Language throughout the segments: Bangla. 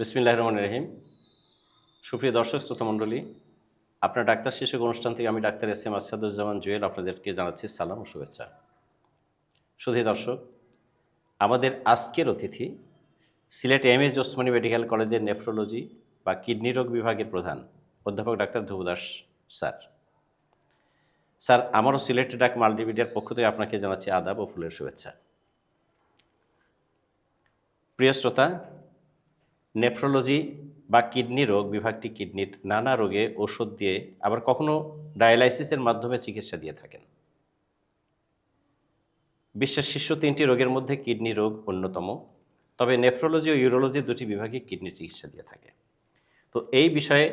বিসমিল্লাহ রহমান রহিম। সুপ্রিয় দর্শক শ্রোতা মণ্ডলী আপনার ডাক্তার শিশু অনুষ্ঠান থেকে আমি doctor S M Asaduzzaman Jewel আপনাদেরকে জানাচ্ছি সালাম ও শুভেচ্ছা। সুধী দর্শক, আমাদের আজকের অতিথি Sylhet M S Osmani medical college nephrology বা কিডনি রোগ বিভাগের প্রধান অধ্যাপক ডাক্তার ধ্রুবদাস স্যার। স্যার, আমারও সিলেট ডাক মাল্টিমিডিয়ার পক্ষ থেকে আপনাকে জানাচ্ছি আদাব ও ফুলের শুভেচ্ছা। প্রিয় শ্রোতা নেফ্রোলজি বা কিডনি রোগ, বিভাগটি কিডনির নানা রোগে ওষুধ দিয়ে আবার কখনো ডায়ালাইসিসের মাধ্যমে চিকিৎসা দিয়ে থাকেন। বিশ্বের শীর্ষ তিনটি রোগের মধ্যে কিডনি রোগ অন্যতম। তবে নেফ্রোলজি ও ইউরোলজি দুটি বিভাগে কিডনি চিকিৎসা দিয়ে থাকে। তো এই বিষয়ে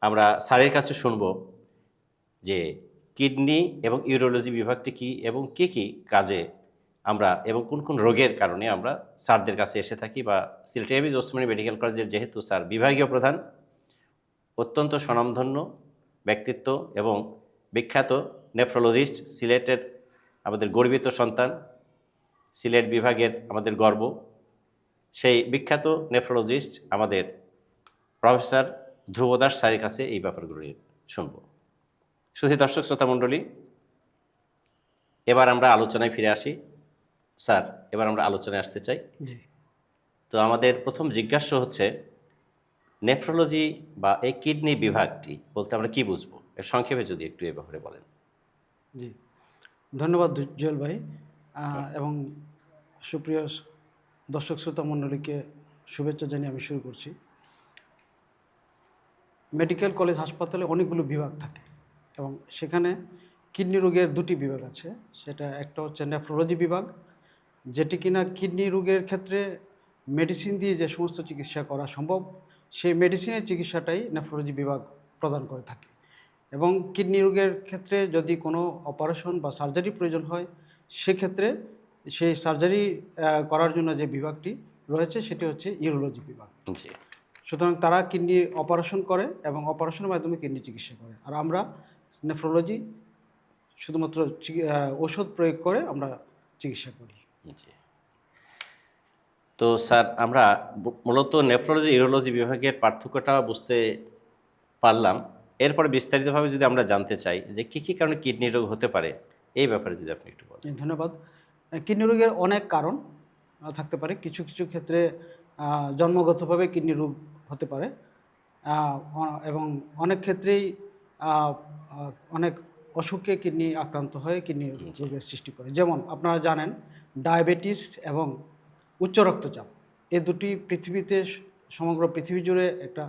আমরা স্যারের কাছে শুনব যে কিডনি এবং ইউরোলজি বিভাগটি কি এবং কি কি কাজে আমরা এবং কোন কোন রোগের কারণে আমরা স্যারদের কাছে এসে থাকি বা সিলেট এমএজ ওসমানী মেডিকেল কলেজের যেহেতু স্যার বিভাগীয় প্রধান, অত্যন্ত স্বনামধন্য ব্যক্তিত্ব এবং বিখ্যাত নেফ্রোলজিস্ট, সিলেটের আমাদের গর্বিত সন্তান, সিলেট বিভাগের আমাদের গর্ব। সেই বিখ্যাত নেফ্রোলজিস্ট আমাদের প্রফেসর ধ্রুবদাস স্যারের কাছে এই ব্যাপারগুলো শুনব। শুধু দর্শক, শ্রোতা মণ্ডলী, এবার আমরা আলোচনায় ফিরে আসি। স্যার এবার আমরা আলোচনায় আসতে চাই। জি। তো আমাদের প্রথম জিজ্ঞাসা হচ্ছে নেফ্রোলজি বা এই কিডনি বিভাগটি বলতে আমরা কি বুঝব? এর সংক্ষেপে যদি একটু এ ব্যাপারে বলেন। জি। ধন্যবাদ জুয়েল ভাই। এবং সুপ্রিয় দর্শক শ্রোতা মণ্ডলীকে শুভেচ্ছা জানিয়ে আমি শুরু করছি। মেডিকেল কলেজ হাসপাতালে অনেকগুলো বিভাগ থাকে এবং সেখানে কিডনি রোগের দুটি বিভাগ আছে। সেটা একটা হচ্ছে নেফ্রোলজি বিভাগ যেটি কিনা কিডনি রোগের ক্ষেত্রে মেডিসিন দিয়ে যে সমস্ত চিকিৎসা করা সম্ভব সেই মেডিসিনের চিকিৎসাটাই নেফ্রোলজি বিভাগ প্রদান করে থাকে। এবং কিডনি রোগের ক্ষেত্রে যদি কোনো অপারেশন বা সার্জারি প্রয়োজন হয় সেক্ষেত্রে সেই সার্জারি করার জন্য যে বিভাগটি রয়েছে সেটি হচ্ছে ইউরোলজি বিভাগ। জি। সুতরাং তারা কিডনি অপারেশন করে এবং অপারেশনের মাধ্যমে কিডনি চিকিৎসা করে। আর আমরা নেফ্রোলজি শুধুমাত্র ওষুধ প্রয়োগ করে আমরা চিকিৎসা করি। তো স্যার আমরা মূলত নেফ্রোলজি ইউরোলজি বিভাগের পার্থক্যটা বুঝতে পারলাম। এরপরে বিস্তারিতভাবে যদি আমরা জানতে চাই যে কী কী কারণে কিডনি রোগ হতে পারে এই ব্যাপারে যদি আপনি একটু বলেন। ধন্যবাদ। কিডনি রোগের অনেক কারণ থাকতে পারে। কিছু কিছু ক্ষেত্রে জন্মগতভাবে কিডনি রোগ হতে পারে। এবং অনেক ক্ষেত্রেই অনেক অসুখে কিডনি আক্রান্ত হয়ে কিডনি রোগের সৃষ্টি করে। যেমন আপনারা জানেন ডায়াবেটিস এবং উচ্চ রক্তচাপ। এ দুটি পৃথিবীতে সমগ্র পৃথিবী জুড়ে একটা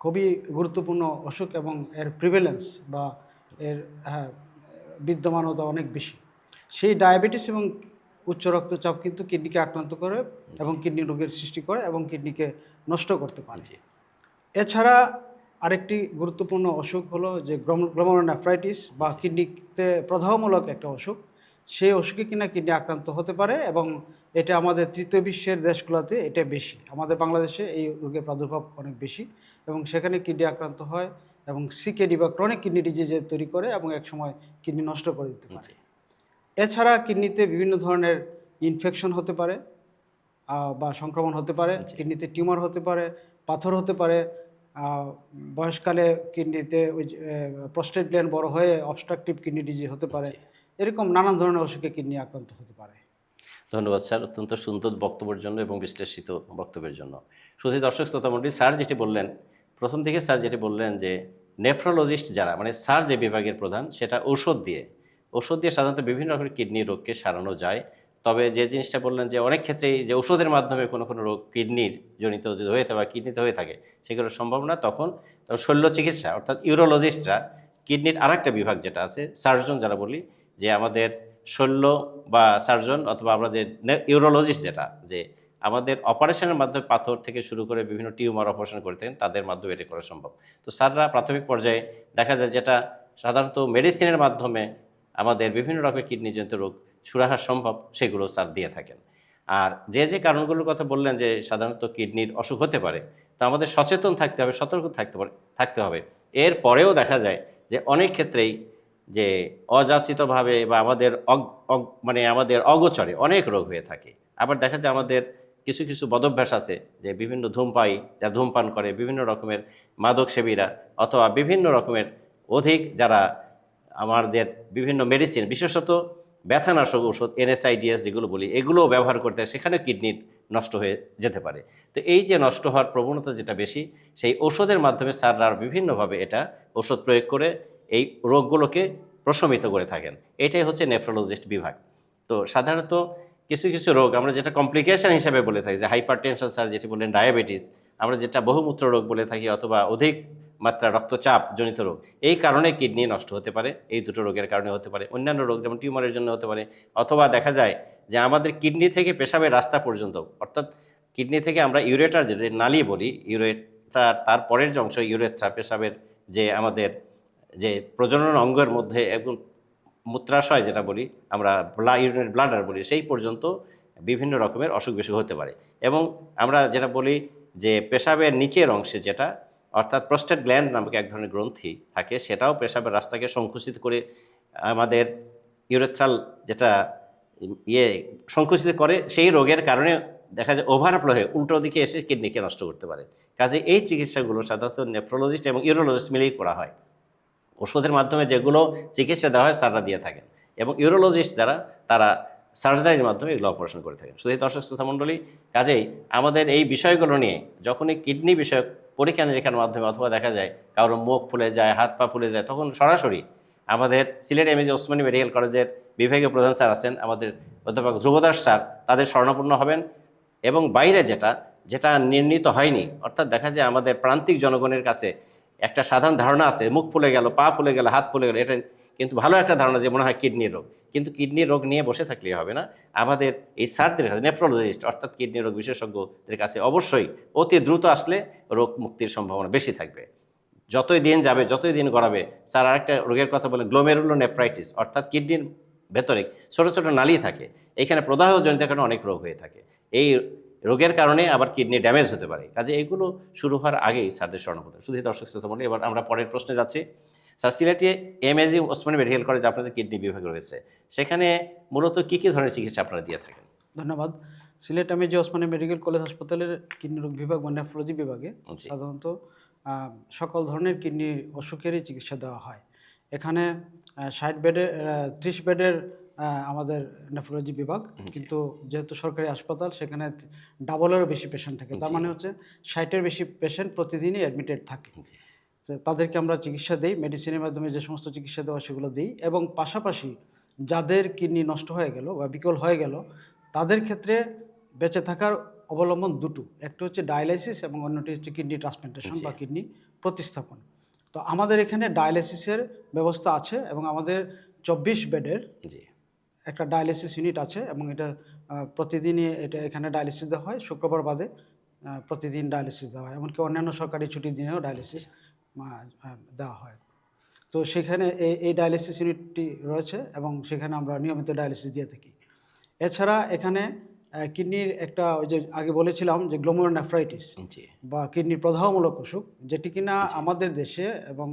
খুবই গুরুত্বপূর্ণ অসুখ এবং এর প্রিভেলেন্স বা এর বিদ্যমানতা অনেক বেশি। সেই ডায়াবেটিস এবং উচ্চ রক্তচাপ কিন্তু কিডনিকে আক্রান্ত করে এবং কিডনি রোগের সৃষ্টি করে এবং কিডনিকে নষ্ট করতে পারে। এছাড়া আরেকটি গুরুত্বপূর্ণ অসুখ হলো যে গ্রম গ্লোমারোনেফ্রাইটিস বা কিডনিতে প্রদাহমূলক একটা অসুখ। সেই অসুখে কিনা কিডনি আক্রান্ত হতে পারে এবং এটা আমাদের তৃতীয় বিশ্বের দেশগুলোতে এটা বেশি। আমাদের বাংলাদেশে এই রোগের প্রাদুর্ভাব অনেক বেশি এবং সেখানে কিডনি আক্রান্ত হয় এবং সিকেডি বা ক্রনিক কিডনি ডিজিজ তৈরি করে এবং একসময় কিডনি নষ্ট করে দিতে পারে। এছাড়া কিডনিতে বিভিন্ন ধরনের ইনফেকশন হতে পারে বা সংক্রমণ হতে পারে কিডনিতে টিউমার হতে পারে পাথর হতে পারে বয়সকালে কিডনিতে ওই প্রস্টেট গ্ল্যান্ড বড় হয়ে অবস্ট্রাকটিভ কিডনি ডিজিজ হতে পারে। এরকম নানান ধরনের অসুখে কিডনি আক্রান্ত হতে পারে। ধন্যবাদ স্যার, অত্যন্ত সুন্দর বক্তব্যের জন্য এবং বিশ্লেষিত বক্তব্যের জন্য। শুধু দর্শক শ্রোতা মণ্ডলী, স্যার যেটি বললেন, প্রথম থেকে স্যার যেটি বললেন যে, নেফ্রোলজিস্ট যারা মানে স্যার যে বিভাগের প্রধান, সেটা ঔষধ দিয়ে। ওষুধ দিয়ে সাধারণত বিভিন্ন রকমের কিডনি রোগকে সারানো যায়। তবে যে জিনিসটা বললেন যে, অনেক ক্ষেত্রেই যে ওষুধের মাধ্যমে কোনো কোনো রোগ কিডনির জনিত যদি হয়ে থাকে বা কিডনিতে হয়ে থাকে, সেগুলো সম্ভব না। তখন শল্য চিকিৎসা, অর্থাৎ ইউরোলজিস্টরা কিডনির আরেকটা বিভাগ যেটা আছে, সার্জন যারা বলি যে আমাদের শল্য বা সার্জন অথবা আমাদের ইউরোলজিস্ট যেটা, যে আমাদের অপারেশনের মাধ্যমে পাথর থেকে শুরু করে বিভিন্ন টিউমার অপারেশন করে থাকেন, তাদের মাধ্যমে এটা করা সম্ভব। তো স্যাররা প্রাথমিক পর্যায়ে দেখা যায় যেটা সাধারণত মেডিসিনের মাধ্যমে আমাদের বিভিন্ন রকমের কিডনিজনিত রোগ সুরাহা সম্ভব, সেগুলো স্যার দিয়ে থাকেন। আর যে যে কারণগুলোর কথা বললেন যে সাধারণত কিডনির অসুখ হতে পারে, তা আমাদের সচেতন থাকতে হবে, সতর্ক থাকতে পারে থাকতে হবে। এর পরেও দেখা যায় যে অনেক ক্ষেত্রেই যে অযাচিতভাবে বা আমাদের মানে আমাদের অগোচরে অনেক রোগ হয়ে থাকে। আবার দেখা যায় আমাদের কিছু কিছু বদভ্যাস আছে যে বিভিন্ন ধূমপাই যারা ধূমপান করে বিভিন্ন রকমের মাদক সেবীরা অথবা বিভিন্ন রকমের অধিক যারা আমাদের বিভিন্ন মেডিসিন বিশেষত ব্যথানাশক ওষুধ এনএসআইডিএস যেগুলো বলি, এগুলোও ব্যবহার করতে সেখানে কিডনি নষ্ট হয়ে যেতে পারে। তো এই যে নষ্ট হওয়ার প্রবণতা যেটা বেশি, সেই ওষুধের মাধ্যমে স্যাররা বিভিন্নভাবে এটা ওষুধ প্রয়োগ করে এই রোগগুলোকে প্রশমিত করে থাকেন। এটাই হচ্ছে নেফ্রোলজিস্ট বিভাগ। তো সাধারণত কিছু কিছু রোগ আমরা যেটা কমপ্লিকেশন হিসেবে বলে থাকি, যে হাইপার টেনশন স্যার যেটি বললেন ডায়াবেটিস আমরা যেটা বহুমূত্র রোগ বলে থাকি অথবা অধিক মাত্রা রক্তচাপ জনিত রোগ, এই কারণে কিডনি নষ্ট হতে পারে, এই দুটো রোগের কারণে হতে পারে। অন্যান্য রোগ যেমন টিউমারের জন্য হতে পারে, অথবা দেখা যায় যে আমাদের কিডনি থেকে পেশাবের রাস্তা পর্যন্ত, অর্থাৎ কিডনি থেকে আমরা ইউরেটার যে নালী বলি ইউরেটার তারপরের যে অংশ ইউরেথ্রা পেশাবের যে আমাদের যে প্রজনন অঙ্গের মধ্যে একদম মূত্রাশয় যেটা বলি, আমরা ব্লা ইউরিনের ব্লাডার বলি, সেই পর্যন্ত বিভিন্ন রকমের অসুখ বিসুখ হতে পারে। এবং আমরা যেটা বলি যে পেশাবের নিচের অংশে যেটা, অর্থাৎ প্রস্টেট গ্ল্যান্ড নামক এক ধরনের গ্রন্থি থাকে, সেটাও পেশাবের রাস্তাকে সংকুচিত করে আমাদের ইউরেথ্রাল যেটা ইয়ে সংকুচিত করে, সেই রোগের কারণে দেখা যায় ওভারফ্লো হয়ে উল্টো দিকে এসে কিডনিকে নষ্ট করতে পারে। কাজে এই চিকিৎসাগুলো সাধারণত নেফ্রোলজিস্ট এবং ইউরোলজিস্ট মিলেই করা হয়। ওষুধের মাধ্যমে যেগুলো চিকিৎসা দেওয়া হয়, স্যাররা দিয়ে থাকেন। এবং ইউরোলজিস্ট যারা, তারা সার্জারির মাধ্যমে এগুলো অপারেশন করে থাকেন। শুধু দর্শক শ্রোতা মণ্ডলী, কাজেই আমাদের এই বিষয়গুলো নিয়ে যখনই কিডনি বিষয়ক পরীক্ষা নিরীক্ষার মাধ্যমে অথবা দেখা যায় কারোর মুখ ফুলে যায়, হাত পা ফুলে যায়, তখন সরাসরি আমাদের সিলেট এমএজি ওসমানী মেডিকেল কলেজের বিভাগীয় প্রধান স্যার আছেন, আমাদের অধ্যাপক ধ্রুবদাস স্যার, তাদের স্বর্ণপূর্ণ হবেন। এবং বাইরে যেটা যেটা নির্ণীত হয়নি, অর্থাৎ দেখা যায় আমাদের প্রান্তিক জনগণের কাছে একটা সাধারণ ধারণা আছে, মুখ ফুলে গেল, পা ফুলে গেল, হাত ফুলে গেল, এটা কিন্তু ভালো একটা ধারণা যে মনে হয় কিডনির রোগ। কিন্তু কিডনির রোগ নিয়ে বসে থাকলেই হবে না। আমাদের এই স্যারদের কাছে নেফ্রোলজিস্ট, অর্থাৎ কিডনি রোগ বিশেষজ্ঞদের কাছে অবশ্যই অতি দ্রুত আসলে রোগ মুক্তির সম্ভাবনা বেশি থাকবে। যতই দিন যাবে, যতই দিন গড়াবে, স্যার আরেকটা রোগের কথা বলে গ্লোমেরুলো নেফ্রাইটিস অর্থাৎ কিডনির ভেতরে ছোট ছোট নালী থাকে। এখানে প্রদাহ জনিত কারণে অনেক রোগ হয়ে থাকে। এই রোগের কারণে আবার কিডনি ড্যামেজ হতে পারে। কাজে এইগুলো শুরু হওয়ার আগেই স্যারদের স্বর্ণপদ শুধু দর্শক শ্রোতা মণ্ডলী, এবার আমরা পরের প্রশ্নে যাচ্ছি। স্যার সিলেটে এমএজি ওসমানী মেডিকেল কলেজ আপনাদের কিডনি বিভাগ রয়েছে। সেখানে মূলত কী কী ধরনের চিকিৎসা আপনারা দিয়ে থাকেন? ধন্যবাদ। সিলেট আমি যে ওসমানী মেডিকেল কলেজ হাসপাতালের কিডনি রোগ বিভাগ বা নেফ্রোলজি বিভাগে সাধারণত সকল ধরনের কিডনি অসুখেরই চিকিৎসা দেওয়া হয়। এখানে ষাট বেডের ত্রিশ বেডের আমাদের নেফ্রোলজি বিভাগ। কিন্তু যেহেতু সরকারি হাসপাতাল সেখানে ডাবলেরও বেশি পেশেন্ট থাকে। তার মানে হচ্ছে ষাটের বেশি পেশেন্ট প্রতিদিনই অ্যাডমিটেড থাকে। তাদেরকে আমরা চিকিৎসা দিই মেডিসিনের মাধ্যমে যে সমস্ত চিকিৎসা দেওয়া সেগুলো দিই। এবং পাশাপাশি যাদের কিডনি নষ্ট হয়ে গেল বা বিকল হয়ে গেল তাদের ক্ষেত্রে বেঁচে থাকার অবলম্বন দুটো। একটা হচ্ছে ডায়ালাইসিস এবং অন্যটি হচ্ছে কিডনি ট্রান্সপ্লান্টেশন বা কিডনি প্রতিস্থাপন। তো আমাদের এখানে ডায়ালাইসিসের ব্যবস্থা আছে এবং আমাদের চব্বিশ বেডের জি। একটা ডায়ালিসিস ইউনিট আছে এবং এটা প্রতিদিনই এটা এখানে ডায়ালিসিস দেওয়া হয় শুক্রবার বাদে প্রতিদিন ডায়ালিসিস দেওয়া হয়। এমনকি অন্যান্য সরকারি ছুটির দিনেও ডায়ালিসিস দেওয়া হয়। তো সেখানে এই এই ডায়ালিসিস ইউনিটটি রয়েছে এবং সেখানে আমরা নিয়মিত ডায়ালিসিস দিয়ে থাকি। এছাড়া এখানে কিডনির একটা ওই যে আগে বলেছিলাম যে গ্লোমোরোনেফ্রাইটিস জি। বা কিডনির প্রদাহমূলক অসুখ যেটি কিনা আমাদের দেশে এবং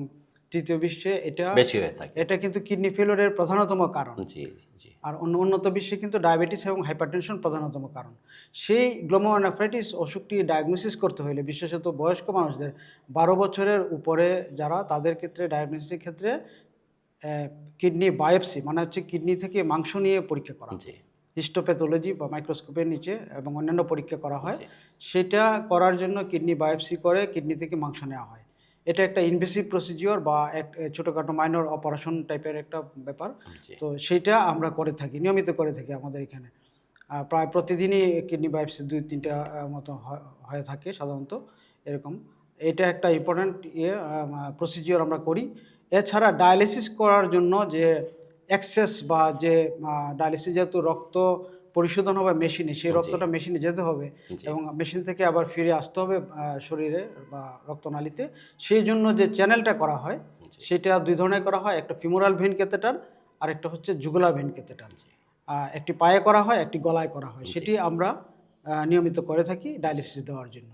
তৃতীয় বিশ্বে এটা বেশি হয়ে থাকে। এটা কিন্তু কিডনি ফেলোরের প্রধানতম কারণ। জি জি। আর অন্য উন্নত বিশ্বে কিন্তু ডায়াবেটিস এবং হাইপারটেনশন প্রধানতম কারণ। সেই গ্লোমোনেফ্রাইটিস অসুখটি ডায়াগনোসিস করতে হলে বিশেষত বয়স্ক মানুষদের বারো বছরের উপরে যারা তাদের ক্ষেত্রে ডায়াগনোসিসের ক্ষেত্রে কিডনি বায়োপসি মানে হচ্ছে কিডনি থেকে মাংস নিয়ে পরীক্ষা করা। জি। হিস্টোপ্যাথোলজি বা মাইক্রোস্কোপের নিচে এবং অন্যান্য পরীক্ষা করা হয়। সেটা করার জন্য কিডনি বায়োপসি করে কিডনি থেকে মাংস নেওয়া হয়। এটা একটা ইনভেসিভ প্রসিজিওর বা এক ছোটোখাটো মাইনর অপারেশন টাইপের একটা ব্যাপার। তো সেটা আমরা করে থাকি নিয়মিত করে থাকি আমাদের এখানে। প্রায় প্রতিদিনই কিডনি বায়োপসি দুই তিনটা মতো হয়- হয়ে থাকে সাধারণত এরকম। এটা একটা ইম্পর্ট্যান্ট ইয়ে প্রসিজিওর আমরা করি। এছাড়া ডায়ালিসিস করার জন্য যে অ্যাক্সেস বা যে ডায়ালিসিস যেহেতু রক্ত পরিশোধন হবে মেশিনে সেই রক্তটা মেশিনে যেতে হবে এবং মেশিন থেকে আবার ফিরে আসতে হবে শরীরে বা রক্তনালীতে। সেই জন্য যে চ্যানেলটা করা হয় সেটা দুই ধরনের করা হয় একটা ফিমোরাল ভেন ক্যাথেটার আর একটা হচ্ছে জুগলা ভেন ক্যাথেটার। একটি পায়ে করা হয় একটি গলায় করা হয় সেটি আমরা নিয়মিত করে থাকি ডায়ালিসিস দেওয়ার জন্য।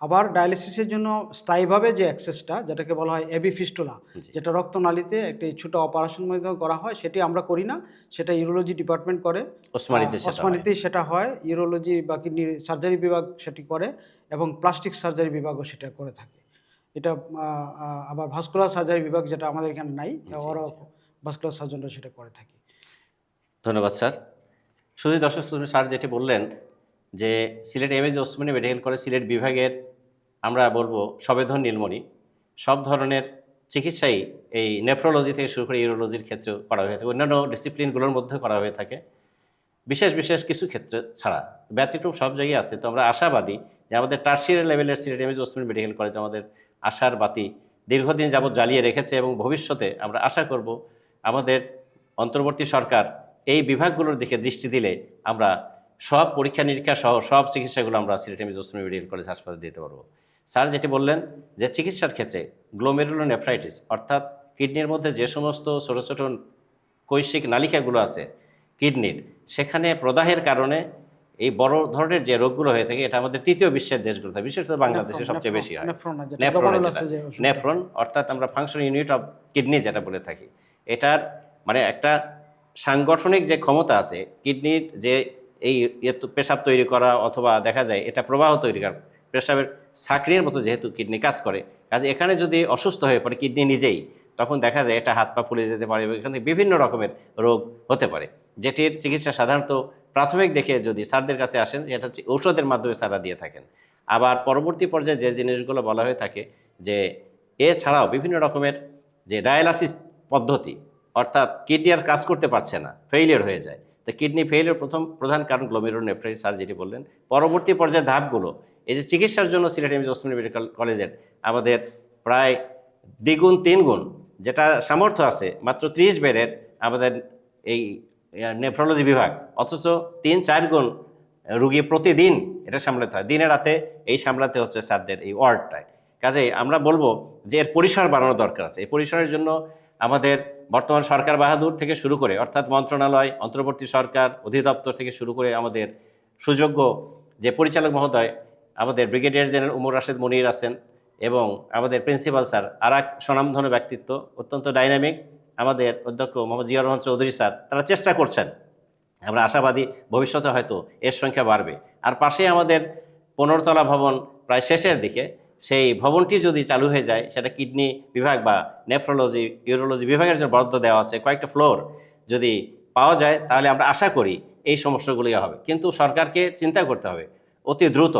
আবার ডায়ালিসিসের জন্য স্থায়ীভাবে যে অ্যাক্সেসটা যেটাকে বলা হয় এবি ফিস্টুলা যেটা রক্তনালীতে একটি ছোট অপারেশন মাধ্যমে করা হয় সেটি আমরা করি না। সেটা ইউরোলজি ডিপার্টমেন্ট করে। ওসমানীতে সেটা হয়। সেটা হয়। ইউরোলজি বা কিডনি সার্জারি বিভাগ সেটি করে এবং প্লাস্টিক সার্জারি বিভাগও সেটা করে থাকে। এটা আবার ভাস্কুলার সার্জারি বিভাগ যেটা আমাদের এখানে নাই ওরা ভাস্কুলার সার্জনরা সেটা করে থাকে। ধন্যবাদ স্যার। শুধু দর্শক স্যার যেটি বললেন যে Sylhet M A G Osmani medical college Sylhet বিভাগের আমরা বলব সবেধন নীলমণি। সব ধরনের চিকিৎসাই এই নেফ্রোলজি থেকে শুরু করে ইউরোলজির ক্ষেত্রেও করা হয়ে থাকে। অন্যান্য ডিসিপ্লিনগুলোর মধ্যে করা হয়ে থাকে। বিশেষ বিশেষ কিছু ক্ষেত্রে ছাড়া ব্যতিক্রম সব জায়গায় আছে। তো আমরা আশাবাদী যে আমাদের টার্সিয়ারি লেভেলের এম এজ মেডিকেল কলেজ আমাদের আশার বাতি দীর্ঘদিন যাবৎ জ্বালিয়ে রেখেছে এবং ভবিষ্যতে আমরা আশা করব আমাদের অন্তর্বর্তী সরকার এই বিভাগগুলোর দিকে দৃষ্টি দিলে আমরা সব পরীক্ষা নিরীক্ষা সহ সব চিকিৎসাগুলো আমরা Sylhet MAG Osmani medical college হাসপাতালে দিতে পারব। স্যার যেটি বললেন যে চিকিৎসার ক্ষেত্রে গ্লোমেরুলো নেফ্রাইটিস অর্থাৎ কিডনির মধ্যে যে সমস্ত ছোটো ছোটো কৈশিক নালিকাগুলো আছে কিডনির সেখানে প্রদাহের কারণে এই বড় ধরনের যে রোগগুলো হয়ে থাকে এটা আমাদের তৃতীয় বিশ্বের দেশগুলোতে বিশেষত বাংলাদেশে সবচেয়ে বেশি হয় নেফ্রন। নেফ্রন অর্থাৎ আমরা ফাংশন ইউনিট অফ কিডনি যেটা বলে থাকি এটার মানে একটা সাংগঠনিক যে ক্ষমতা আছে কিডনির যে এই ইয়ে পেশাব তৈরি করা অথবা দেখা যায় এটা প্রবাহ তৈরি করা পেশাবের সাকরির মতো যেহেতু কিডনি কাজ করে, কাজে এখানে যদি অসুস্থ হয়ে পড়ে কিডনি নিজেই, তখন দেখা যায় এটা হাত পা ফুলে যেতে পারে এবং এখান থেকে বিভিন্ন রকমের রোগ হতে পারে। যেটির চিকিৎসা সাধারণত প্রাথমিক দেখে যদি স্যারদের কাছে আসেন এটা ঔষধের মাধ্যমে সারা দিয়ে থাকেন। আবার পরবর্তী পর্যায়ে যে জিনিসগুলো বলা হয়ে থাকে যে, এছাড়াও বিভিন্ন রকমের যে ডায়ালাসিস পদ্ধতি, অর্থাৎ কিডনি আর কাজ করতে পারছে না ফেইলিয়ার হয়ে যায়। তো কিডনি ফেইলিয়ার প্রথম প্রধান কারণ গ্লোমেরোনেফ্রাইটিস স্যার যেটি বললেন। পরবর্তী পর্যায়ের ধাপগুলো এই যে চিকিৎসার জন্য সিলেট এমএস ওসমানী মেডিকেল কলেজের আমাদের প্রায় দ্বিগুণ, তিনগুণ যেটা সামর্থ্য আছে, মাত্র ত্রিশ বেডের আমাদের এই নেফ্রোলজি বিভাগ, অথচ তিন চার গুণ রুগী প্রতিদিন এটা সামলাতে হয়। দিনে রাতে এই সামলাতে হচ্ছে স্যারদের এই ওয়ার্ডটায়। কাজেই আমরা বলব যে এর পরিসর বাড়ানো দরকার আছে। এই পরিসরের জন্য আমাদের বর্তমান সরকার বাহাদুর থেকে শুরু করে, অর্থাৎ মন্ত্রণালয়, অন্তর্বর্তী সরকার, অধিদপ্তর থেকে শুরু করে আমাদের সুযোগ্য যে পরিচালক মহোদয় আমাদের ব্রিগেডিয়ার জেনারেল উমর রাশেদ মনির আছেন এবং আমাদের প্রিন্সিপাল স্যার আর এক স্বনামধন্য ব্যক্তিত্ব, অত্যন্ত ডাইনামিক। আমাদের অধ্যক্ষ মোহাম্মদ জিয়া রহমান চৌধুরী স্যার, তারা চেষ্টা করছেন। আমরা আশাবাদী ভবিষ্যতে হয়তো এর সংখ্যা বাড়বে। আর পাশে আমাদের পনেরোতলা ভবন প্রায় শেষের দিকে, সেই ভবনটি যদি চালু হয়ে যায়, সেটা কিডনি বিভাগ বা নেফ্রোলজি, ইউরোলজি বিভাগের জন্য বরাদ্দ দেওয়া আছে, কয়েকটা ফ্লোর যদি পাওয়া যায়, তাহলে আমরা আশা করি এই সমস্যাগুলি হবে। কিন্তু সরকারকে চিন্তা করতে হবে, অতি দ্রুত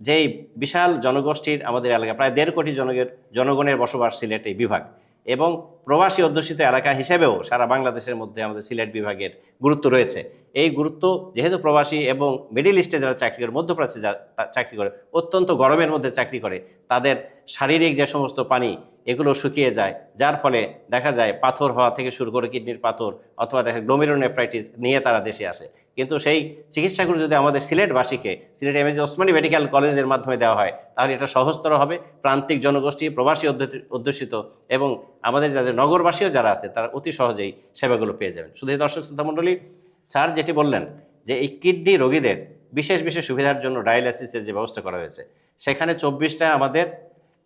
যেই বিশাল জনগোষ্ঠীর আমাদের এলাকা, প্রায় দেড় কোটি জনগের, জনগণের বসবাস সিলেট এই বিভাগ। এবং প্রবাসী অধ্যুষিত এলাকা হিসেবেও সারা বাংলাদেশের মধ্যে আমাদের সিলেট বিভাগের গুরুত্ব রয়েছে। এই গুরুত্ব যেহেতু প্রবাসী এবং মিডিল ইস্টে যারা চাকরি করে, মধ্যপ্রাচ্যে যারা চাকরি করে, অত্যন্ত গরমের মধ্যে চাকরি করে, তাদের শারীরিক যে সমস্ত পানি, এগুলো শুকিয়ে যায়। যার ফলে দেখা যায় পাথর হওয়া থেকে শুরু করে কিডনির পাথর অথবা দেখা গ্লোমেরোনেফ্রাইটিস নিয়ে তারা দেশে আসে। কিন্তু সেই চিকিৎসাগুলো যদি আমাদের সিলেটবাসীকে, সিলেট এমএজি ওসমানী মেডিকেল কলেজের মাধ্যমে দেওয়া হয়, তাহলে এটা সহজতর হবে। প্রান্তিক জনগোষ্ঠী, প্রবাসী অধ্যুষি- অধ্যুষিত এবং আমাদের যাদের নগরবাসীও যারা আছে, তারা অতি সহজেই সেবাগুলো পেয়ে যাবেন। শুধু দর্শক শ্রোতা মণ্ডলী, স্যার যেটি বললেন যে এই কিডনি রোগীদের বিশেষ বিশেষ সুবিধার জন্য ডায়ালাসিসের যে ব্যবস্থা করা হয়েছে, সেখানে চব্বিশটা আমাদের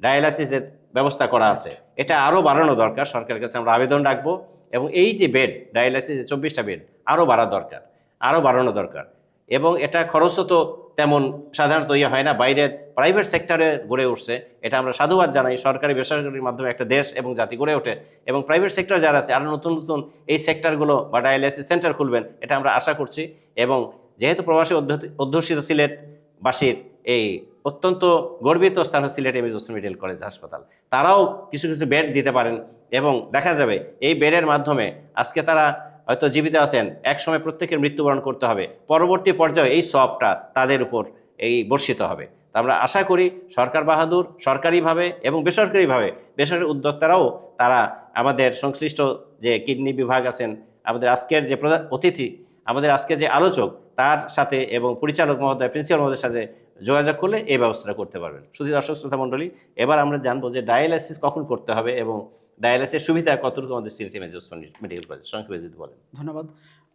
ডায়ালাসিসের ব্যবস্থা করা আছে। এটা আরও বাড়ানো দরকার। সরকারের কাছে আমরা আবেদন রাখব এবং এই যে বেড, ডায়ালাসিসের চব্বিশটা বেড, আরও বাড়া দরকার। আরও বাড়ানো দরকার। এবং এটা খরচও তো তেমন সাধারণত ইয়ে হয় না, বাইরের প্রাইভেট সেক্টরে গড়ে উঠছে। এটা আমরা সাধুবাদ জানাই, সরকারি, বেসরকারির মাধ্যমে একটা দেশ এবং জাতি গড়ে ওঠে। এবং প্রাইভেট সেক্টর যারা আছে আরও নতুন নতুন এই সেক্টরগুলো বা ডায়ালাইসিস সেন্টার খুলবেন, এটা আমরা আশা করছি। এবং যেহেতু প্রবাসী অধ্যুষিত- সিলেটবাসীর এই অত্যন্ত গর্বিত স্থান Sylhet MAG Osman medical college হাসপাতাল। তারাও কিছু কিছু বেড দিতে পারেন এবং দেখা যাবে, এই বেডের মাধ্যমে আজকে তারা হয়তো জীবিত আছেন, একসময় প্রত্যেকের মৃত্যুবরণ করতে হবে। পরবর্তী পর্যায়ে এই সবটা তাদের উপর এই বর্ষিত হবে। তা আমরা আশা করি সরকার বাহাদুর, সরকারিভাবে এবং বেসরকারিভাবে, বেসরকারি উদ্যোক্তারাও তারা আমাদের সংশ্লিষ্ট যে কিডনি বিভাগ আছেন, আমাদের আজকের যে প্রধান অতিথি, আমাদের আজকে যে আলোচক, তার সাথে এবং পরিচালক মহোদয়, প্রিন্সিপাল মহোদয়ের সাথে যোগাযোগ করলে এই ব্যবস্থাটা করতে পারবেন। শুধু দর্শক শ্রোতা মণ্ডলী, এবার আমরা জানব যে ডায়ালাইসিস কখন করতে হবে এবং ডায়ালাইসিসের সুবিধা কতটুকু আমাদের Sylhet MAG Osmani medical college? সংক্ষেপে যদি বলেন। ধন্যবাদ।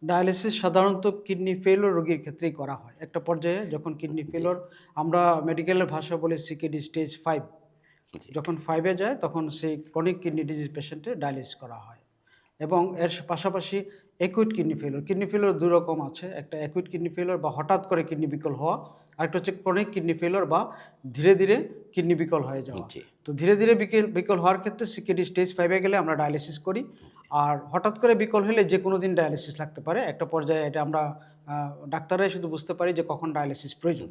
ডায়ালিসিস সাধারণত কিডনি ফেলোর রোগীর ক্ষেত্রেই করা হয়। একটা পর্যায়ে যখন কিডনি ফেলোর আমরা মেডিকেলের ভাষা বলি সিকিডি স্টেজ ফাইভ। যখন ফাইভে যায় তখন সেই ক্রনিক কিডনি ডিজিজ পেশেন্টে ডায়ালিসিস করা হয়। এবং এর পাশাপাশি অ্যাকুইট কিডনি ফেলোর কিডনি ফেলোর দু রকম আছে। একটা অ্যাকুইট কিডনি ফেলোর বা হঠাৎ করে কিডনি বিকল হওয়া আরেকটা হচ্ছে ক্রনিক কিডনি ফেলোর বা ধীরে ধীরে কিডনি বিকল হয়ে যাওয়া। তো ধীরে ধীরে বিকল বিকল হওয়ার ক্ষেত্রে সিকিডি স্টেজ ফাইভে গেলে আমরা ডায়ালিসিস করি। আর হঠাৎ করে বিকল হলে যে কোনো দিন ডায়ালিসিস লাগতে পারে। একটা পর্যায়ে এটা আমরা ডাক্তাররাই শুধু বুঝতে পারি যে কখন ডায়ালিসিস প্রয়োজন।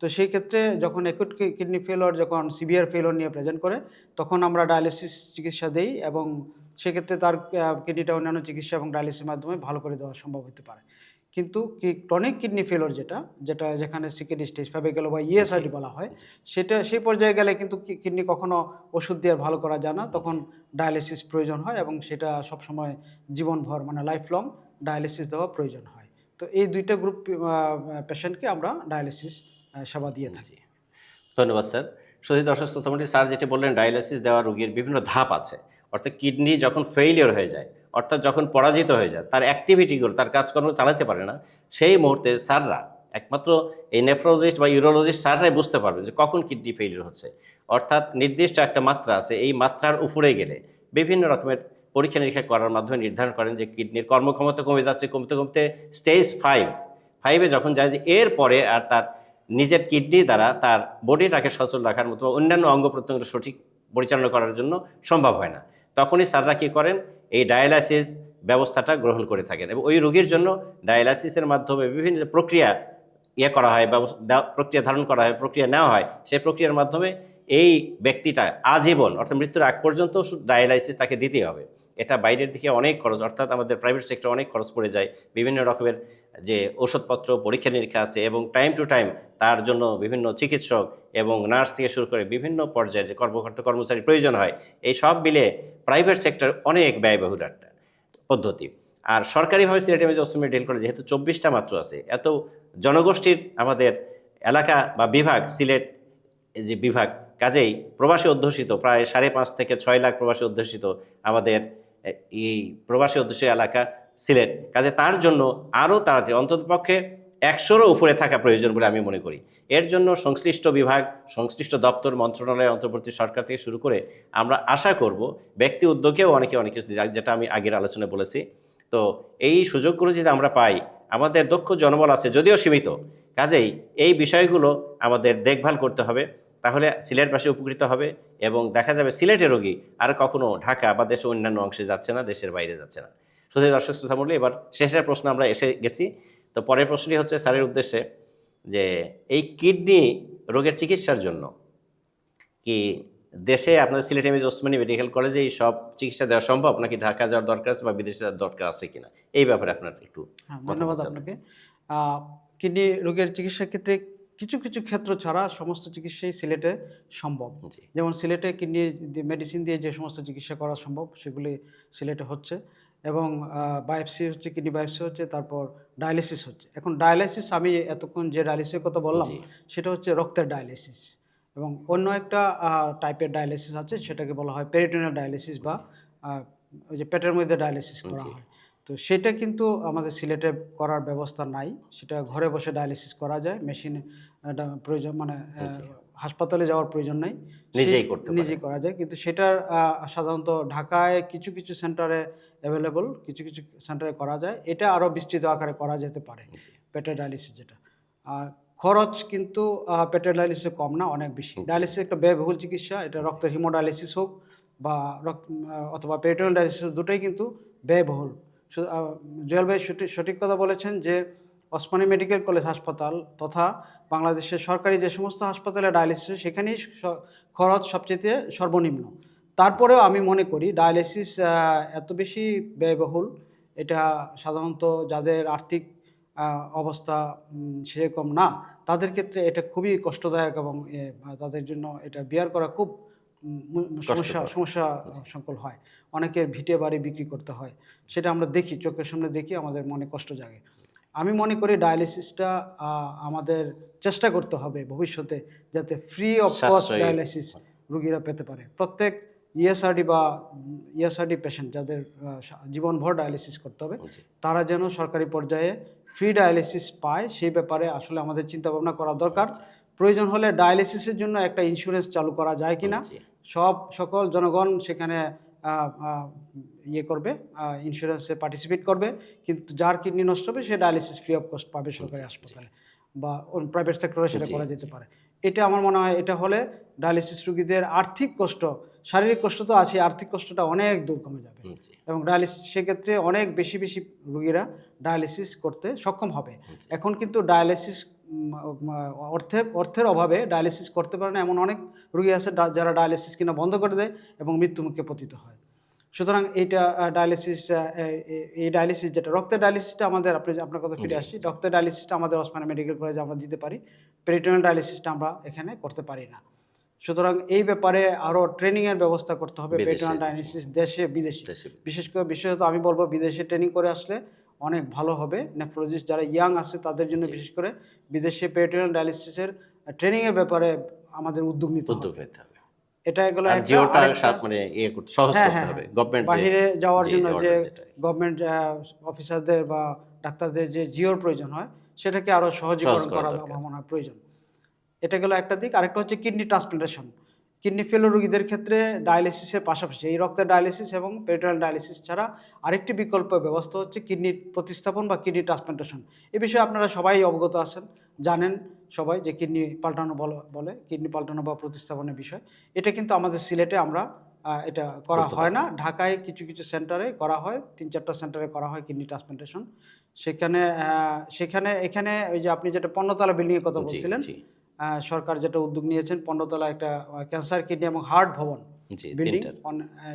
তো সেই ক্ষেত্রে যখন একুট কিডনি ফেলোর যখন সিভিয়ার ফেলোর নিয়ে প্রেজেন্ট করে তখন আমরা ডায়ালিসিস চিকিৎসা দেই এবং সেক্ষেত্রে তার কিডনিটা অন্যান্য চিকিৎসা এবং ডায়ালিসিসের মাধ্যমে ভালো করে দেওয়া সম্ভব হতে পারে। কিন্তু কি ক্রনিক কিডনি ফেলোর যেটা যেটা যেখানে সিকিডি স্টেজ ফাইভে গেল বা ইএসআইডি বলা হয় সেটা সেই পর্যায়ে গেলে কিন্তু কিডনি কখনো ওষুধ দিয়ে ভালো করা যায় না। তখন ডায়ালিসিস প্রয়োজন হয় এবং সেটা সবসময় জীবনভর মানে লাইফ লং ডায়ালিসিস দেওয়া প্রয়োজন হয়। তো এই দুইটা গ্রুপ পেশেন্টকে আমরা ডায়ালিসিস সেবা দিয়ে থাকি। ধন্যবাদ স্যার। শুধু দর্শক শ্রোতামণ্ডলী স্যার যেটি বললেন ডায়ালিসিস দেওয়া রোগীর বিভিন্ন ধাপ আছে। অর্থাৎ কিডনি যখন ফেইলিওর হয়ে যায়, অর্থাৎ যখন পরাজিত হয়ে যায়, তার অ্যাক্টিভিটিগুলো তার কাজকর্ম চালাতে পারে না, সেই মুহূর্তে স্যাররা, একমাত্র এই নেফ্রোলজিস্ট বা ইউরোলজিস্ট স্যাররাই বুঝতে পারবেন যে কখন কিডনি ফেইলিওর হচ্ছে। অর্থাৎ নির্দিষ্ট একটা মাত্রা আছে, এই মাত্রার উপরে গেলে বিভিন্ন রকমের পরীক্ষা নিরীক্ষা করার মাধ্যমে নির্ধারণ করেন যে কিডনির কর্মক্ষমতা কমে যাচ্ছে, কমতে কমতে স্টেজ ফাইভ ফাইভে যখন যায় যে এরপরে আর তার নিজের কিডনি দ্বারা তার বডিটাকে সচল রাখার মতো বা অন্যান্য অঙ্গ প্রত্যঙ্গ সঠিক পরিচালনা করার জন্য সম্ভব হয় না। তখনই স্যাররা কী করেন? এই ডায়ালাইসিস ব্যবস্থাটা গ্রহণ করে থাকেন এবং ওই রোগীর জন্য ডায়ালাইসিসের মাধ্যমে বিভিন্ন প্রক্রিয়া ইয়ে করা হয় ব্যবস্থা প্রক্রিয়া ধারণ করা হয়, প্রক্রিয়া নেওয়া হয়, সেই প্রক্রিয়ার মাধ্যমে এই ব্যক্তিটা আজীবন অর্থাৎ মৃত্যুর আগ পর্যন্ত ডায়ালাইসিস তাকে দিতেই হবে। এটা বাইরের দিকে অনেক খরচ, অর্থাৎ আমাদের প্রাইভেট সেক্টর অনেক খরচ পড়ে যায়। বিভিন্ন রকমের যে ওষুধপত্র, পরীক্ষা নিরীক্ষা আছে এবং টাইম টু টাইম তার জন্য বিভিন্ন চিকিৎসক এবং নার্স থেকে শুরু করে বিভিন্ন পর্যায়ের যে কর্মকর্তা কর্মচারী প্রয়োজন হয়, এই সব মিলে প্রাইভেট সেক্টর অনেক ব্যয়বহুল একটা পদ্ধতি। আর সরকারিভাবে সিলেট এমএজ ওসমান ডিল করে, যেহেতু চব্বিশটা মাত্র আছে, এত জনগোষ্ঠীর আমাদের এলাকা বা বিভাগ, সিলেট যে বিভাগ, কাজেই প্রবাসী অধ্যুষিত, প্রায় সাড়ে পাঁচ থেকে ছয় লাখ প্রবাসী অধ্যুষিত আমাদের এই প্রবাসী অধ্যুষিত এলাকা, সিলেট। কাজে তার জন্য আরও তাড়াতাড়ি অন্ততপক্ষে একশোরও উপরে থাকা প্রয়োজন বলে আমি মনে করি। এর জন্য সংশ্লিষ্ট বিভাগ, সংশ্লিষ্ট দপ্তর, মন্ত্রণালয়, অন্তর্বর্তী সরকার থেকে শুরু করে আমরা আশা করব, ব্যক্তি উদ্যোগেও অনেকে, অনেক কিছু যেটা আমি আগের আলোচনায় বলেছি, তো এই সুযোগগুলো যদি আমরা পাই, আমাদের দক্ষ জনবল আছে যদিও সীমিত, কাজেই এই বিষয়গুলো আমাদের দেখভাল করতে হবে। তাহলে সিলেটবাসী উপকৃত হবে এবং দেখা যাবে সিলেটের রোগী আর কখনো ঢাকা বা দেশের অন্যান্য অংশে যাচ্ছে না দেশের বাইরে যাচ্ছে না। শুধু দর্শক শ্রোতা মূল্য এবার শেষের প্রশ্ন আমরা এসে গেছি। তো পরের প্রশ্নটি হচ্ছে স্যারের উদ্দেশ্যে যে এই কিডনি রোগের চিকিৎসার জন্য কি দেশে আপনাদের সিলেট এমএজ ওসমানী মেডিকেল কলেজেই সব চিকিৎসা দেওয়া সম্ভব নাকি ঢাকা যাওয়ার দরকার আছে বা বিদেশে যাওয়ার দরকার আছে কিনা? এই ব্যাপারে আপনার একটু হ্যাঁ ধন্যবাদ আপনাকে। কিডনি রোগের চিকিৎসার ক্ষেত্রে কিছু কিছু ক্ষেত্র ছাড়া সমস্ত চিকিৎসাই সিলেটে সম্ভব। যেমন সিলেটে কিডনি মেডিসিন দিয়ে যে সমস্ত চিকিৎসা করা সম্ভব সেগুলি সিলেটে হচ্ছে। এবং বায়োপসি হচ্ছে কিডনি বায়োপসি হচ্ছে তারপর ডায়ালিসিস হচ্ছে। এখন ডায়ালিসিস আমি এতক্ষণ যে ডায়ালিসিসের কথা বললাম সেটা হচ্ছে রক্তের ডায়ালিসিস। এবং অন্য একটা টাইপের ডায়ালিসিস আছে সেটাকে বলা হয় পেরিটোনিয়াল ডায়ালিসিস বা ওই যে পেটের মধ্যে ডায়ালিসিস করা হয়। তো সেটা কিন্তু আমাদের সিলেটে করার ব্যবস্থা নাই। সেটা ঘরে বসে ডায়ালিসিস করা যায় মেশিনে প্রয়োজন মানে হাসপাতালে যাওয়ার প্রয়োজন নাই। নিজেই করতে নিজেই করা যায়। কিন্তু সেটার আহ, সাধারণত ঢাকায় কিছু কিছু সেন্টারে অ্যাভেলেবল কিছু কিছু সেন্টারে করা যায়। এটা আরও বিস্তৃত আকারে করা যেতে পারে পেটের ডায়ালিসিস যেটা। আর খরচ কিন্তু পেটের ডায়ালিসিসে কম না অনেক বেশি। ডায়ালিসিস একটা ব্যয়বহুল চিকিৎসা এটা রক্তের হিমোডায়ালিসিস হোক বা রক্ত অথবা পেরিটোনিয়াল ডায়ালিসিস দুটোই কিন্তু ব্যয়বহুল। জুয়েল ভাই সঠিক কথা বলেছেন যে ওসমানী মেডিকেল কলেজ হাসপাতাল তথা বাংলাদেশের সরকারি যে সমস্ত হাসপাতালে ডায়ালিসিস সেখানেই খরচ সবচেয়ে সর্বনিম্ন। তারপরেও আমি মনে করি ডায়ালিসিস এত বেশি ব্যয়বহুল এটা সাধারণত যাদের আর্থিক অবস্থা সেরকম না তাদের ক্ষেত্রে এটা খুবই কষ্টদায়ক এবং তাদের জন্য এটা বিয়ার করা খুব সমস্যা সমস্যা সংকুল হয়। অনেকের ভিটে বাড়ি বিক্রি করতে হয়। সেটা আমরা দেখি চোখের সামনে দেখি আমাদের মনে কষ্ট জাগে। আমি মনে করি ডায়ালিসিসটা আমাদের চেষ্টা করতে হবে ভবিষ্যতে যাতে ফ্রি অফ কস্ট ডায়ালিসিস রুগীরা পেতে পারে। প্রত্যেক ইএসআরডি বা ইএসআরডি পেশেন্ট যাদের জীবনভর ডায়ালিসিস করতে হবে তারা যেন সরকারি পর্যায়ে ফ্রি ডায়ালিসিস পায় সেই ব্যাপারে আসলে আমাদের চিন্তা ভাবনা করা দরকার। প্রয়োজন হলে ডায়ালিসিসের জন্য একটা ইন্স্যুরেন্স চালু করা যায় কিনা। সব সকল জনগণ সেখানে ইয়ে করবে ইন্স্যুরেন্সে পার্টিসিপেট করবে কিন্তু যার কিডনি নষ্ট হবে সে ডায়ালিসিস ফ্রি অফ কস্ট পাবে সরকারি হাসপাতালে বা প্রাইভেট সেক্টরে সেটা করা যেতে পারে। এটা আমার মনে হয় এটা হলে ডায়ালিসিস রুগীদের আর্থিক কষ্ট শারীরিক কষ্ট তো আছে আর্থিক কষ্টটা অনেক দূর কমে যাবে। এবং ডায়ালিসিস সেক্ষেত্রে অনেক বেশি বেশি রুগীরা ডায়ালিসিস করতে সক্ষম হবে। এখন কিন্তু ডায়ালিসিস অর্থের অর্থের অভাবে ডায়ালিসিস করতে পারে না। এমন অনেক রুগী আছে যারা ডায়ালিসিস কিনা বন্ধ করে দেয় এবং মৃত্যুমুখে পতিত হয়। সুতরাং এইটা ডায়ালিসিস এই ডায়ালিসিস যেটা রক্তের ডায়ালিসিসটা আমাদের আপনি আপনার কথা ফিরে আসছি রক্তের ডায়ালিসিসটা আমাদের ওসমানী মেডিকেল কলেজে আমরা দিতে পারি। পেরিটোনিয়াল ডায়ালিসিসটা আমরা এখানে করতে পারি না। সুতরাং এই ব্যাপারে আরও ট্রেনিংয়ের ব্যবস্থা করতে হবে বিদেশে। পেরিটোনিয়াল ডায়ালিসিস দেশে বিদেশে। দেশে। বিশেষ করে বিশেষত আমি বলব বিদেশে ট্রেনিং করে আসলে অনেক ভালো হবে। নেফ্রোলজিস্ট যারা ইয়াং আছে তাদের জন্য বিশেষ করে বিদেশে পেরিটোনিয়াল ডায়ালিসিসের ট্রেনিংয়ের ব্যাপারে আমাদের উদ্যোগ নিতে উদ্যোগ হবে। নিতে হবে। এটা এগুলো জিওটা আরেকটা- মানে ইয়ে করতে সহজ হ্যাঁ, করতে হ্যাঁ, হবে। হ্যাঁ। গভর্নমেন্ট বাহিরে যাওয়ার জন্য যে গভর্নমেন্ট অফিসারদের বা ডাক্তারদের যে জিওর প্রয়োজন হয় সেটাকে আরও সহজীকরণ করা করা আমার মনে হয় প্রয়োজন। এটা গেল একটা দিক। আরেকটা হচ্ছে কিডনি ট্রান্সপ্লান্টেশন কিডনি ফেলো রোগীদের ক্ষেত্রে ডায়ালিসিসের পাশাপাশি এই রক্তের ডায়ালিসিস এবং পেরিটোনিয়াল ডায়ালিসিস ছাড়া আরেকটি বিকল্প ব্যবস্থা হচ্ছে কিডনি প্রতিস্থাপন বা কিডনি ট্রান্সপ্লান্টেশন এ বিষয়ে আপনারা সবাই অবগত আছেন জানেন সবাই যে কিডনি পাল্টানো বলো- বলে কিডনি পাল্টানো বা প্রতিস্থাপনের বিষয়। এটা কিন্তু আমাদের সিলেটে আমরা এটা করা হয় না। ঢাকায় কিছু কিছু সেন্টারে করা হয় তিন চারটা সেন্টারে করা হয় কিডনি ট্রান্সপ্লান্টেশন সেখানে সেখানে এখানে ওই যে আপনি যেটা পণ্যতলা বিল্ডিংয়ের কথা বলছিলেন সরকার যেটা উদ্যোগ নিয়েছেন পণ্যতলা একটা ক্যান্সার কিডনি এবং হার্ট ভবন বিল্ডিং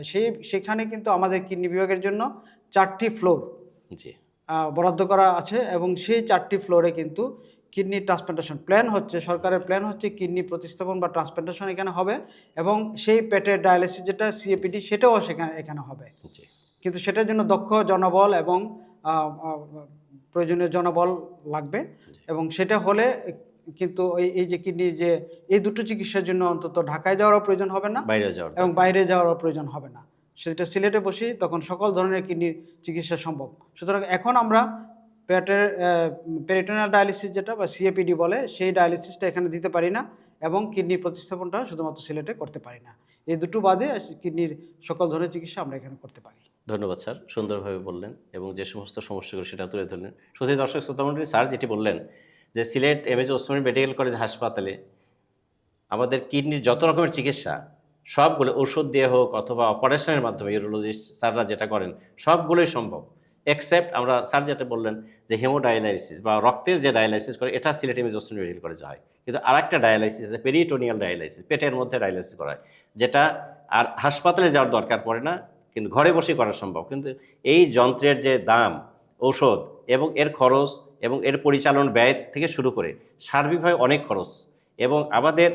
সেই সেখানে কিন্তু আমাদের কিডনি বিভাগের জন্য চারটি ফ্লোর জি। বরাদ্দ করা আছে এবং সেই চারটি ফ্লোরে কিন্তু কিডনি ট্রান্সপ্লান্টেশন প্ল্যান হচ্ছে সরকারের প্ল্যান হচ্ছে কিডনি প্রতিস্থাপন বা ট্রান্সপ্লান্টেশন এখানে হবে এবং সেই পেটের ডায়ালিসিস যেটা সিএপিডি সেটাও সেখানে এখানে হবে। জি। কিন্তু সেটার জন্য দক্ষ জনবল এবং প্রয়োজনীয় জনবল লাগবে এবং সেটা হলে কিন্তু এই এই যে কিডনি যে এই দুটো চিকিৎসার জন্য অন্তত ঢাকায় যাওয়ারও প্রয়োজন হবে না বাইরে যাওয়ার এবং বাইরে যাওয়ারও প্রয়োজন হবে না। সেটা সিলেটে বসেই তখন সকল ধরনের কিডনির চিকিৎসা সম্ভব। সুতরাং এখন আমরা পেটের পেরিটোনিয়াল ডায়ালিসিস যেটা বা সিএপিডি বলে সেই ডায়ালিসিসটা এখানে দিতে পারি না এবং কিডনি প্রতিস্থাপনটা শুধুমাত্র সিলেটে করতে পারি না। এই দুটো বাদে কিডনির সকল ধরনের চিকিৎসা আমরা এখানে করতে পারি। ধন্যবাদ স্যার সুন্দরভাবে বললেন এবং যে সমস্ত সমস্যাগুলো সেটা তুলে ধরলেন। শুধু দর্শক শ্রোতামণ্ডলী স্যার যেটি বললেন যে Sylhet M A G Osmani medical college হাসপাতালে আমাদের কিডনির যত রকমের চিকিৎসা, সবগুলো ওষুধ দিয়ে হোক অথবা অপারেশনের মাধ্যমে ইউরোলজিস্ট স্যাররা যেটা করেন, সবগুলোই সম্ভব। এক্সেপ্ট আমরা স্যার যেটা বললেন যে হেমোডায়ালাইসিস বা রক্তের যে ডায়ালাইসিস করে, এটা Sylhet M A G Osmani medical কলেজে হয়। কিন্তু আরেকটা ডায়ালাইসিস আছে পেরিটোনিয়াল ডায়ালাইসিস পেটের মধ্যে ডায়ালাইসিস করা হয়, যেটা আর হাসপাতালে যাওয়ার দরকার পড়ে না, কিন্তু ঘরে বসেই করা সম্ভব। কিন্তু এই যন্ত্রের যে দাম, ঔষধ এবং এর খরচ এবং এর পরিচালন ব্যয় থেকে শুরু করে সার্বিকভাবে অনেক খরচ এবং আমাদের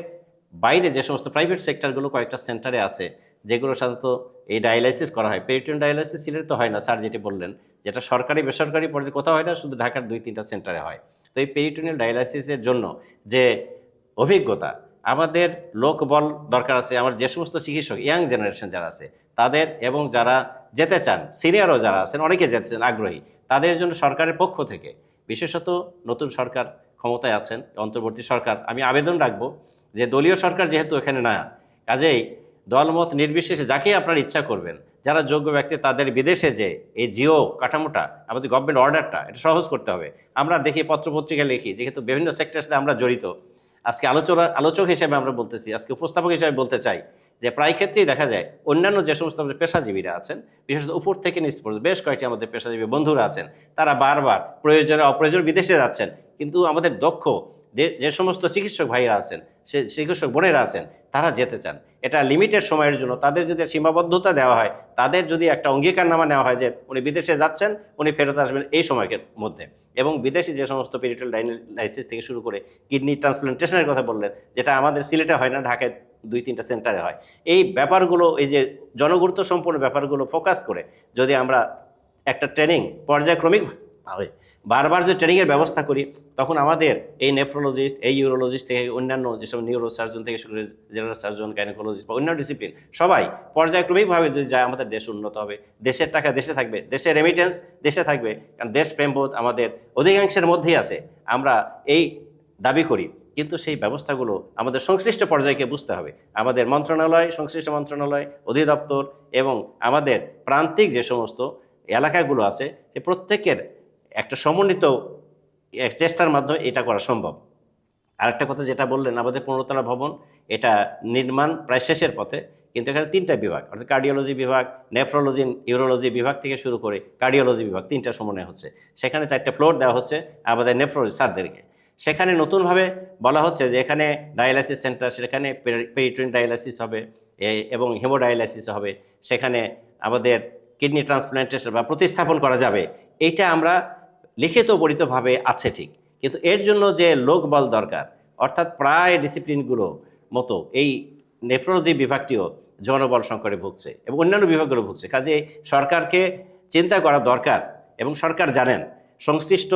বাইরে যে সমস্ত প্রাইভেট সেক্টরগুলো কয়েকটা সেন্টারে আছে, যেগুলো সাধারণত এই ডায়ালাইসিস করা হয়। পেরিটোন ডায়ালাইসিস সিলেট তো হয় না স্যার যেটি বললেন, যেটা সরকারি, বেসরকারি পর্যায়ে কোথাও হয় না, শুধু ঢাকার দুই তিনটা সেন্টারে হয়। তো এই পেরিটোনিয়াল ডায়ালাইসিসের জন্য যে অভিজ্ঞতা, আমাদের লোকবল দরকার আছে, আমার যে সমস্ত চিকিৎসক ইয়াং জেনারেশন যারা আছে, তাদের এবং যারা যেতে চান সিনিয়রও যারা আছেন, অনেকে যেতে চান, আগ্রহী, তাদের জন্য সরকারের পক্ষ থেকে বিশেষত নতুন সরকার ক্ষমতায় আছেন, অন্তর্বর্তী সরকার, আমি আবেদন রাখব যে দলীয় সরকার যেহেতু এখানে না, কাজেই দলমত নির্বিশেষে যাকেই আপনার ইচ্ছা করবেন, যারা যোগ্য ব্যক্তি তাদের বিদেশে যে এই জিও কাঠামোটা, আমাদের গভর্নমেন্ট অর্ডারটা এটা সহজ করতে হবে। আমরা দেখি পত্রপত্রিকা লিখি, যেহেতু বিভিন্ন সেক্টরের সাথে আমরা জড়িত। আজকে আলোচনা, আলোচক হিসেবে আমরা বলতেছি, আজকে উপস্থাপক হিসেবে বলতে চাই যে প্রায় ক্ষেত্রেই দেখা যায় অন্যান্য যে সমস্ত আমাদের পেশাজীবীরা আছেন বিশেষত উপর থেকে নিচ পর্যন্ত বেশ কয়েকটি আমাদের পেশাজীবী বন্ধুরা আছেন, তারা বারবার প্রয়োজনে অপ্রয়োজন বিদেশে যাচ্ছেন, কিন্তু আমাদের দক্ষ যে সমস্ত চিকিৎসক ভাইরা আছেন, সে চিকিৎসক বোনেরা আছেন, তারা যেতে চান। এটা লিমিটেড সময়ের জন্য তাদের যদি সীমাবদ্ধতা দেওয়া হয়, তাদের যদি একটা অঙ্গীকারনামা নেওয়া হয় যে উনি বিদেশে যাচ্ছেন, উনি ফেরত আসবেন এই সময়ের মধ্যে। এবং বিদেশি যে সমস্ত পেরিটাল ডায়ালাইসিস থেকে শুরু করে কিডনি ট্রান্সপ্লান্টেশনের কথা বললেন, যেটা আমাদের সিলেটে হয় না, ঢাকায় দুই তিনটা সেন্টারে হয়। এই ব্যাপারগুলো, এই যে জনগুরুত্ব সম্পূর্ণ ব্যাপারগুলো ফোকাস করে যদি আমরা একটা ট্রেনিং পর্যায়ক্রমিক ভাবে বারবার যদি ট্রেনিংয়ের ব্যবস্থা করি, তখন আমাদের এই নেফ্রোলজিস্ট এই ইউরোলজিস্ট থেকে অন্যান্য যেসব নিউরো সার্জন থেকে শুরু করে জেনারেল সার্জন গাইনোকোলজিস্ট বা অন্যান্য ডিসিপ্লিন সবাই পর্যায়ক্রমিকভাবে যদি যায়, আমাদের দেশ উন্নত হবে। দেশের টাকা দেশে থাকবে, দেশের রেমিটেন্স দেশে থাকবে। কারণ দেশ প্রেমবোধ আমাদের অধিকাংশের মধ্যেই আছে। আমরা এই দাবি করি। কিন্তু সেই ব্যবস্থাগুলো আমাদের সংশ্লিষ্ট পর্যায়কে বুঝতে হবে। আমাদের মন্ত্রণালয়, সংশ্লিষ্ট মন্ত্রণালয়, অধিদপ্তর এবং আমাদের প্রান্তিক যে সমস্ত এলাকাগুলো আছে, সে প্রত্যেকের একটা সমন্বিত চেষ্টার মাধ্যমে এটা করা সম্ভব। আরেকটা কথা যেটা বললেন, আমাদের পনেরোতলা ভবন, এটা নির্মাণ প্রায় শেষের পথে, কিন্তু এখানে তিনটা বিভাগ, অর্থাৎ কার্ডিওলজি বিভাগ, নেফ্রোলজি, ইউরোলজি বিভাগ থেকে শুরু করে কার্ডিওলজি বিভাগ তিনটা সমন্বয় হচ্ছে। সেখানে চারটে ফ্লোর দেওয়া হচ্ছে আমাদের নেফ্রোলজি স্যারদেরকে। সেখানে নতুনভাবে বলা হচ্ছে যে এখানে ডায়ালাইসিস সেন্টার সেখানে পেরিট্রিন ডায়ালাইসিস হবে এবং হেমোডায়ালাইসিস হবে। সেখানে আমাদের কিডনি ট্রান্সপ্লান্টেশন বা প্রতিস্থাপন করা যাবে। এইটা আমরা লিখিত পরিতভাবে আছে ঠিক। কিন্তু এর জন্য যে লোকবল দরকার, অর্থাৎ প্রায় ডিসিপ্লিনগুলো মতো এই নেফ্রোলজি বিভাগটিও জনবল সংকটে ভুগছে এবং অন্যান্য বিভাগগুলো ভুগছে। কাজে সরকারকে চিন্তা করা দরকার এবং সরকার জানেন সংশ্লিষ্ট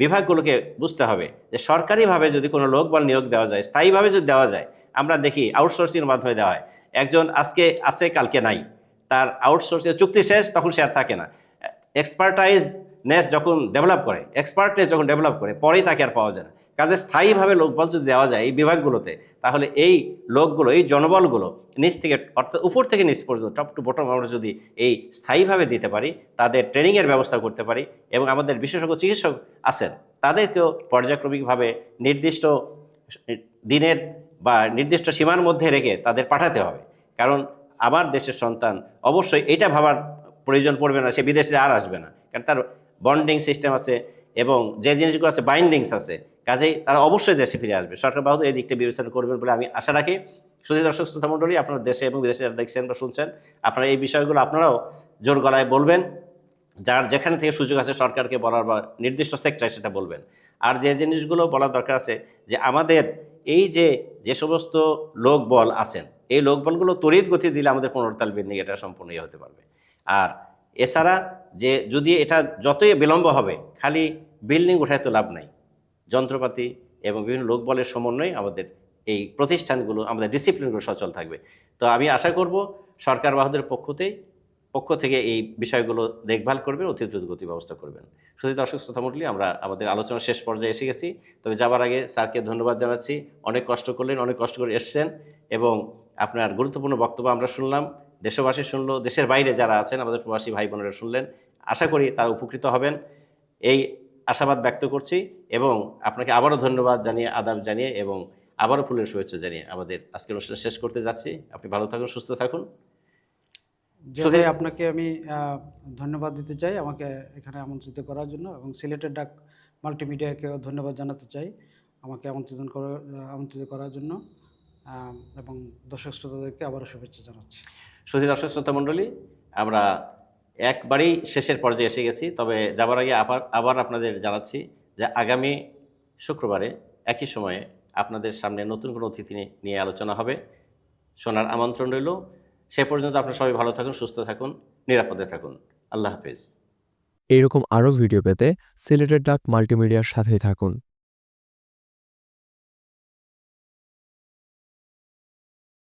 বিভাগগুলোকে বুঝতে হবে যে সরকারিভাবে যদি কোনো লোক লোকবল নিয়োগ দেওয়া যায়, স্থায়ীভাবে যদি দেওয়া যায়, আমরা দেখি আউটসোর্সিংয়ের মাধ্যমে দেওয়া হয়। একজন আজকে আছে, কালকে নাই। তার আউটসোর্সিং চুক্তি শেষ, তখন সে আর থাকে না। এক্সপার্টাইজনেস যখন ডেভেলপ করে এক্সপার্টনেস যখন ডেভেলপ করে, পরেই তাকে আর পাওয়া যায় না। কাজে স্থায়ীভাবে লোকবল যদি দেওয়া যায় এই বিভাগগুলোতে, তাহলে এই লোকগুলো, এই জনবলগুলো নিচ থেকে, অর্থাৎ উপর থেকে নিচ পর্যন্ত টপ টু বটম আমরা যদি এই স্থায়ীভাবে দিতে পারি, তাদের ট্রেনিংয়ের ব্যবস্থা করতে পারি এবং আমাদের বিশেষজ্ঞ চিকিৎসক আছেন, তাদেরকেও পর্যায়ক্রমিকভাবে নির্দিষ্ট দিনের বা নির্দিষ্ট সীমার মধ্যে রেখে তাদের পাঠাতে হবে। কারণ আমার দেশের সন্তান অবশ্যই এটা ভাবার প্রয়োজন পড়বে না, সে বিদেশে আর আসবে না। কারণ তার বন্ডিং সিস্টেম আছে এবং যে জিনিসগুলো আছে বাইন্ডিংস আছে কাজেই তারা অবশ্যই দেশে ফিরে আসবে। সরকার বাহুদ এই দিকটা বিবেচনা করবেন বলে আমি আশা রাখি। শুধু দর্শক, শ্রোতা মণ্ডলী, আপনারা দেশে এবং বিদেশে যারা দেখছেন বা শুনছেন, আপনারা এই বিষয়গুলো আপনারাও জোর গলায় বলবেন। যার যেখানে থেকে সুযোগ আছে সরকারকে বলার বা নির্দিষ্ট সেক্টরে সেটা বলবেন। আর যে জিনিসগুলো বলার দরকার আছে যে আমাদের এই যে যে সমস্ত লোকবল আছেন, এই লোকবলগুলো তড়িৎ গতি দিলে আমাদের পুনরুত্তাল বিল্ডিং এটা সম্পূর্ণ ইয়ে হতে পারবে। আর এছাড়া যে যদি এটা যতই বিলম্ব হবে, খালি বিল্ডিং উঠায় তো লাভ নাই। যন্ত্রপাতি এবং বিভিন্ন লোকবলের সমন্বয়ে আমাদের এই প্রতিষ্ঠানগুলো, আমাদের ডিসিপ্লিনগুলো সচল থাকবে। তো আমি আশা করব সরকার বাহাদের পক্ষতেই পক্ষ থেকে এই বিষয়গুলো দেখভাল করবেন, অতি দ্রুত গতি ব্যবস্থা করবেন। শুধু দর্শক শ্রোতা মণ্ডলী, আমরা আমাদের আলোচনার শেষ পর্যায়ে এসে গেছি। তবে যাবার আগে স্যারকে ধন্যবাদ জানাচ্ছি। অনেক কষ্ট করলেন, অনেক কষ্ট করে এসছেন এবং আপনার গুরুত্বপূর্ণ বক্তব্য আমরা শুনলাম। দেশবাসী শুনলো, দেশের বাইরে যারা আছেন, আমাদের প্রবাসী ভাই বোনেরা শুনলেন। আশা করি তারা উপকৃত হবেন। এই আশাবাদ ব্যক্ত করছি এবং আপনাকে আবারও ধন্যবাদ জানিয়ে আদাব জানিয়ে এবং আবারও ফুলের শুভেচ্ছা জানিয়ে আমাদের আজকের অনুষ্ঠান শেষ করতে যাচ্ছি। আপনি ভালো থাকুন সুস্থ থাকুন। যে শুধু- ভাই আপনাকে আমি ধন্যবাদ দিতে চাই আমাকে এখানে আমন্ত্রিত করার জন্য এবং সিলেটের ডাক মাল্টিমিডিয়াকেও ধন্যবাদ জানাতে চাই আমাকে আমন্ত্রণ করার আমন্ত্রিত করার জন্য এবং দর্শক শ্রোতাদেরকে আবারও শুভেচ্ছা জানাচ্ছি। সুধী দর্শক শ্রোতা মণ্ডলী আমরা একবারেই শেষের পর্যায়ে এসে গেছি। তবে যাবার আগে আবার আবার আপনাদের জানাচ্ছি যে আগামী শুক্রবারে একই সময়ে আপনাদের সামনে নতুন কোনো অতিথি নিয়ে- আলোচনা হবে। শোনার আমন্ত্রণ রইল। সে পর্যন্ত আপনারা সবাই ভালো থাকুন, সুস্থ থাকুন, নিরাপদে থাকুন। আল্লাহ হাফেজ। এইরকম আরও ভিডিও পেতে সিলেটের ডাক মাল্টিমিডিয়ার সাথেই থাকুন।